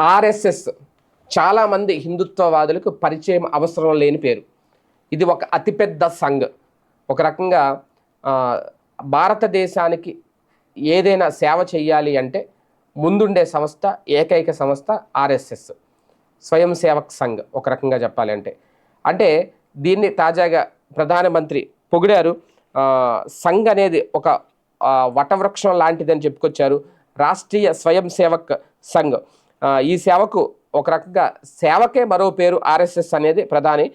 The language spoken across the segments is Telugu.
ఆర్ఎస్ఎస్ చాలామంది హిందుత్వవాదులకు పరిచయం అవసరం లేని పేరు. ఇది ఒక అతిపెద్ద సంఘ్. ఒక రకంగా భారతదేశానికి ఏదైనా సేవ చేయాలి అంటే ముందుండే సంస్థ ఏకైక సంస్థ ఆర్ఎస్ఎస్. స్వయం సేవక్ సంఘ్ ఒక రకంగా చెప్పాలి అంటే. అంటే దీన్ని తాజాగా ప్రధానమంత్రి పొగిడారు. సంఘ్ అనేది ఒక వటవృక్షం లాంటిదని చెప్పుకొచ్చారు. రాష్ట్రీయ స్వయం సేవక్ సంఘ్. ఈ సేవకు ఒక రకంగా సేవకే మరో పేరు ఆర్ఎస్ఎస్ అనేది ప్రధాని.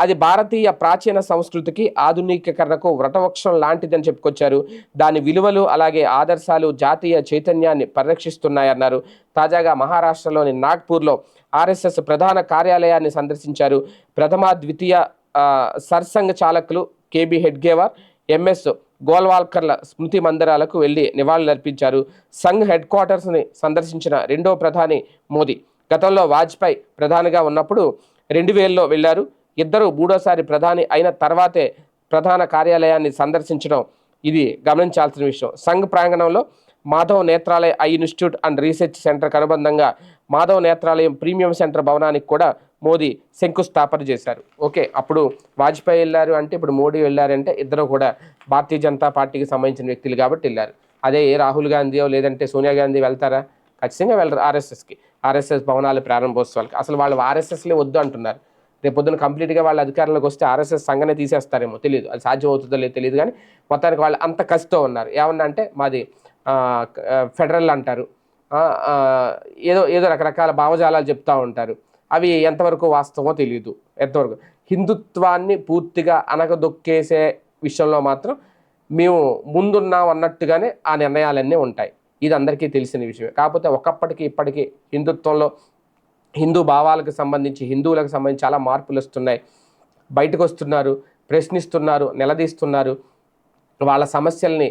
అది భారతీయ ప్రాచీన సంస్కృతికి ఆధునికీకరణకు వ్రతవక్షం లాంటిదని చెప్పుకొచ్చారు. దాని విలువలు అలాగే ఆదర్శాలు జాతీయ చైతన్యాన్ని పరిరక్షిస్తున్నాయన్నారు. తాజాగా మహారాష్ట్రలోని నాగ్పూర్లో ఆర్ఎస్ఎస్ ప్రధాన కార్యాలయాన్ని సందర్శించారు. ప్రథమ ద్వితీయ ఆ, సర్సంఘ్ చాలకులు K B Hedgewar M S గోల్వాల్కర్ల స్మృతి మందిరాలకు వెళ్ళి నివాళులర్పించారు. సంఘ్ హెడ్ క్వార్టర్స్ని సందర్శించిన రెండో ప్రధాని మోదీ. గతంలో వాజ్పేయి ప్రధానిగా ఉన్నప్పుడు రెండు వేలలో వెళ్ళారు. ఇద్దరు మూడోసారి ప్రధాని అయిన తర్వాతే ప్రధాన కార్యాలయాన్ని సందర్శించడం ఇది గమనించాల్సిన విషయం. సంఘ్ ప్రాంగణంలో Madhav Netralaya eye institute and research centre అనుబంధంగా మాధవ్ నేత్రాలయం ప్రీమియం సెంటర్ భవనానికి కూడా మోదీ శంకుస్థాపన చేశారు. ఓకే అప్పుడు వాజ్పేయి వెళ్ళారు అంటే ఇప్పుడు మోడీ వెళ్ళారంటే ఇద్దరు కూడా భారతీయ జనతా పార్టీకి సంబంధించిన వ్యక్తులు కాబట్టి వెళ్ళారు. అదే ఏ రాహుల్ గాంధీయో లేదంటే సోనియా గాంధీ వెళ్తారా? ఖచ్చితంగా వెళ్ళరు ఆర్ఎస్ఎస్కి. ఆర్ఎస్ఎస్ భవనాల ప్రారంభోత్సవాలకి. అసలు వాళ్ళు ఆర్ఎస్ఎస్లే వద్దు అంటున్నారు. రేపు పొద్దున కంప్లీట్గా వాళ్ళ అధికారంలోకి వస్తే ఆర్ఎస్ఎస్ సంఘనే తీసేస్తారేమో తెలియదు అది సాధ్యం అవుతుందో లేదో తెలియదు కానీ మొత్తానికి వాళ్ళు అంత కసితో ఉన్నారు. ఏమన్నా అంటే మాది ఫెడరల్ అంటారు. ఏదో ఏదో రకరకాల భావజాలాలు చెప్తూ ఉంటారు. అవి ఎంతవరకు వాస్తవమో తెలియదు ఎంతవరకు. హిందుత్వాన్ని పూర్తిగా అనగదొక్కేసే విషయంలో మాత్రం మేము ముందున్నాం అన్నట్టుగానే ఆ నిర్ణయాలన్నీ ఉంటాయి. ఇది అందరికీ తెలిసిన విషయమే. కాకపోతే ఒకప్పటికి ఇప్పటికీ హిందుత్వంలో హిందూ భావాలకు సంబంధించి హిందువులకు సంబంధించి చాలా మార్పులు వస్తున్నాయి. బయటకు వస్తున్నారు ప్రశ్నిస్తున్నారు నిలదీస్తున్నారు. వాళ్ళ సమస్యల్ని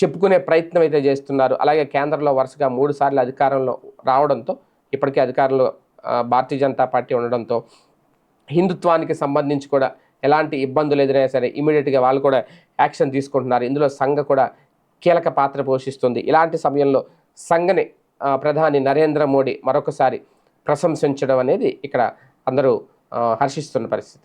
చెప్పుకునే ప్రయత్నం అయితే చేస్తున్నారు. అలాగే కేంద్రంలో వరుసగా మూడు సార్లు అధికారంలో రావడంతో ఇప్పటికే అధికారంలో భారతీయ జనతా పార్టీ ఉండడంతో హిందుత్వానికి సంబంధించి కూడా ఎలాంటి ఇబ్బందులు ఎదురైనా సరే ఇమీడియట్గా వాళ్ళు కూడా యాక్షన్ తీసుకుంటున్నారు. ఇందులో సంఘ కూడా కీలక పాత్ర పోషిస్తుంది. ఇలాంటి సమయంలో సంఘని ప్రధాని నరేంద్ర మోడీ మరొకసారి ప్రశంసించడం అనేది ఇక్కడ అందరూ హర్షిస్తున్న పరిస్థితి.